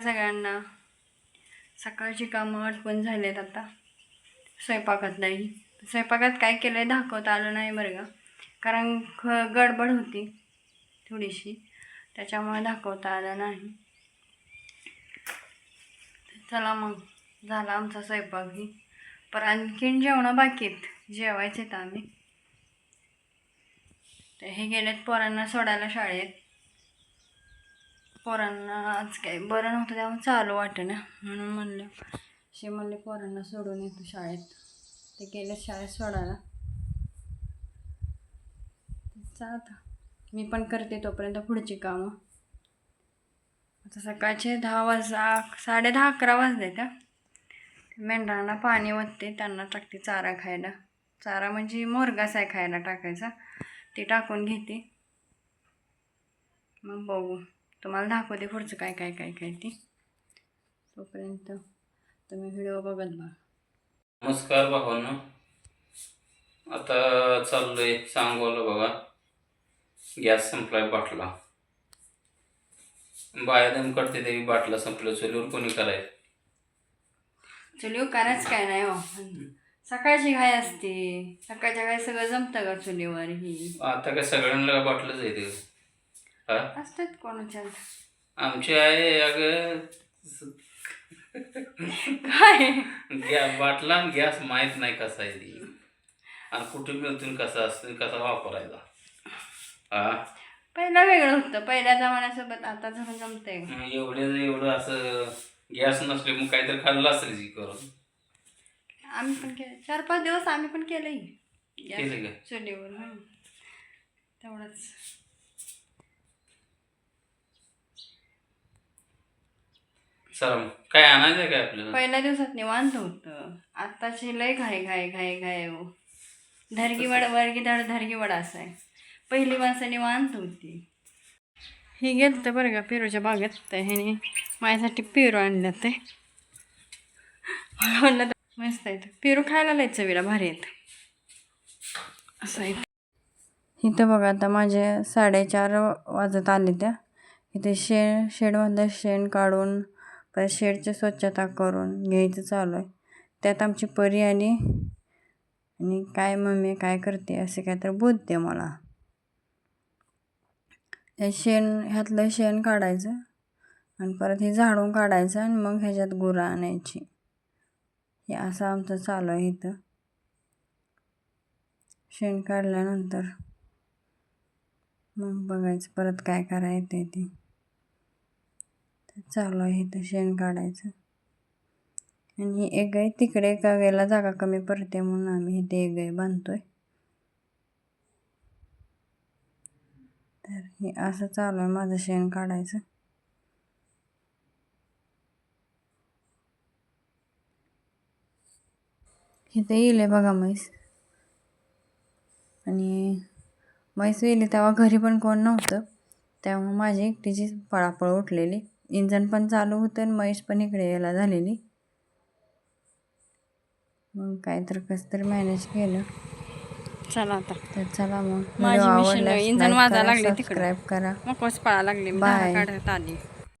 सगळ्यांना. सकाळची कामं आटपून झालेत आता. स्वयंपाकातलाही स्वयंपाकात काय केलं आहे दाखवता आलं नाही बरं का. कारण ख गडबड होती थोडीशी. त्याच्यामुळे दाखवता आलं नाही. चला मग झाला आमचा स्वयंपाकही पण आणखीन जेवणं बाकी आहेत. जेवायचे आहेत आम्ही. तर हे गेलेत पोरांना सोडायला शाळेत. पोरांना आज काय बरं नव्हतं त्यामुळे चालू वाटेना म्हणून म्हणलं असे म्हणले पोरांना सोडून येतो शाळेत. ते गेले शाळेत सोडायला. आता मी पण करते तोपर्यंत पुढची कामं. आता सकाळचे दहा वाजता साडे दहा अकरा वाजले का? मेंढरांना पाणी ओतते त्यांना टाकते चारा खायला. चारा म्हणजे मोरगास आहे खायला टाकायचा. ते टाकून घेते. मग बघू. तुम्हाला दाखवते पुढचं काय काय काय काय ते. तोपर्यंत तुम्ही व्हिडिओ बघत बघा. नमस्कार भावांनो. आता चाललोय सांगोला बघा. गॅस संपलाय बाटला. बाया दम करते तरी बाटला संपलं चुलीवर कोणी करायचं? चुलीव करायच काय नाही हो. सकाळची घाय असते. सकाळच्या घाय सगळं जमतं का चुलीवर ही? आता काय सगळ्यांना बाटलंच आहे ते. हा? असतात कोणाच्या आमची आहे अगं. काय? गॅ बाटला गॅस माहीत नाही कसा आहे ती. आणि कुठे मिळतून कसा असतो कसा वापरायचा. हा? पहिला वेगळं होतं. पहिल्या जमान्यासोबत आता जरा जमतंय. एवढे एवढं असं गॅस नसले मग काहीतरी खाल्लं असेल जी करून. आम्ही पण केलं. चार पाच दिवस आम्ही पण केलंय. केलं का? चुलीवर हं. तेवढंच. चला मग. काय आणायचं आहे काय आपल्याला? पहिल्या दिवसात निवांत होतं. आत्ताची लय घाय घाय घाय घाय हो. धरगी वड वर्गी असं आहे. पहिली माणसं निवांत होती. ही गेलं तर बरं का पेरूच्या बागेत. तर ह्याने माझ्यासाठी पेरू आणलं ते. मला म्हणलं तर मस्त आहेत पेरू खायला लय चवीला भारी आहेत. असं आहे. इथं बघा आता माझे साडेचार वाजत आले त्या. इथे शेण शेडमधलं शेण काढून परत शेडची स्वच्छता करून घ्यायचं चालू आहे. त्यात आमची परी आली आणि काय मम्मी काय करते असे काय तर बोलते मला. हे शेण ह्यातलं शेण काढायचं आणि परत हे झाडून काढायचं आणि मग ह्याच्यात गुरं आणायची. हे असं आमचं चालू आहे इथं. शेण काढल्यानंतर मग बघायचं परत काय करायचं आहे ते. चालू आहे इथं शेण काढायचं. आणि ही एक गाय तिकडे एका वेळेला जागा कमी पडते म्हणून आम्ही इथे एक गाय बांधतोय. तर हे असं चालू आहे माझं शेण काढायचं. इथे येईल आहे बघा म्हैस. आणि म्हैस येईल तेव्हा घरी पण कोण नव्हतं त्यामुळे माझी एकटीची पळापळ उठलेली. इंजन पण चालू होतं आणि म्हैस पण इकडे यायला झालेली. मग काय तर कसं तर मॅनेज केलं. चला आता. तर चला मग. माझी आवडल्यास इंजन like वाजायला करा, लागले तिकडं. सबस्क्राईब करा. मग कस पळा लागली? Bye. काढत आली.